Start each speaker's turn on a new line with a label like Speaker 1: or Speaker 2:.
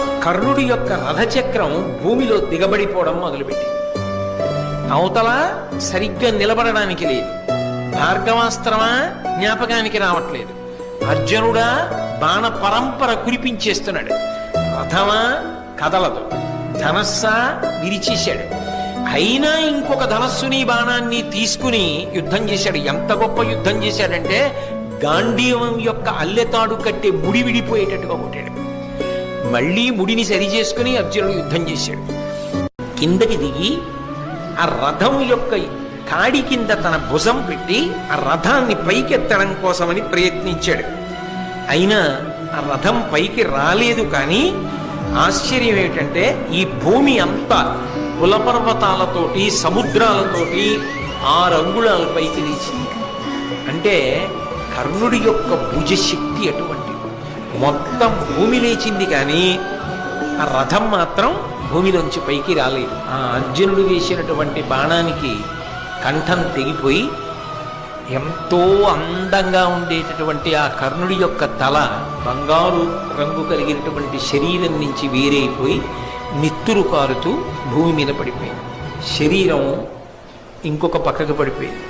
Speaker 1: కర్ణుడి యొక్క రథచక్రం భూమిలో దిగబడిపోవడం మొదలుపెట్టింది. అవతల సరిగ్గా నిలబడడానికి లేదు. భార్గవాస్త్రమా? జ్ఞాపకానికి రావట్లేదు. అర్జునుడా బాణ పరంపర కురిపించేస్తున్నాడు. రథమా? కదలదు. ధనస్సా? విరిచేశాడు. అయినా ఇంకొక ధనస్సుని బాణాన్ని తీసుకుని యుద్ధం చేశాడు. ఎంత గొప్ప యుద్ధం చేశాడంటే గాంధీవం యొక్క అల్లెతాడు కట్టే ముడి విడిపోయేటట్టుగా కొట్టాడు. మళ్ళీ ముడిని సరి చేసుకుని అర్జునుడు యుద్ధం చేశాడు. కిందకి దిగి ఆ రథం యొక్క కాడి కింద తన భుజం పెట్టి ఆ రథాన్ని పైకెత్తడం కోసమని ప్రయత్నించాడు. అయినా ఆ రథం పైకి రాలేదు కానీ ఆశ్చర్యం ఏమిటంటే ఈ భూమి అంతా కులపర్వతాలతోటి సముద్రాలతోటి ఆరు అంగుళాల పైకి లేచింది. అంటే కర్ణుడి యొక్క భుజశక్తి అటువంటి మొత్తం భూమి లేచింది కానీ ఆ రథం మాత్రం భూమిలోంచి పైకి రాలేదు. ఆ అర్జునుడు వేసినటువంటి బాణానికి కంఠం తెగిపోయి ఎంతో అందంగా ఉండేటటువంటి ఆ కర్ణుడి యొక్క తల బంగారు రంగు కలిగినటువంటి శరీరం నుంచి వేరైపోయి నిత్తురు కారుతూ భూమి మీద పడిపోయింది. శరీరం ఇంకొక పక్కకు పడిపోయింది.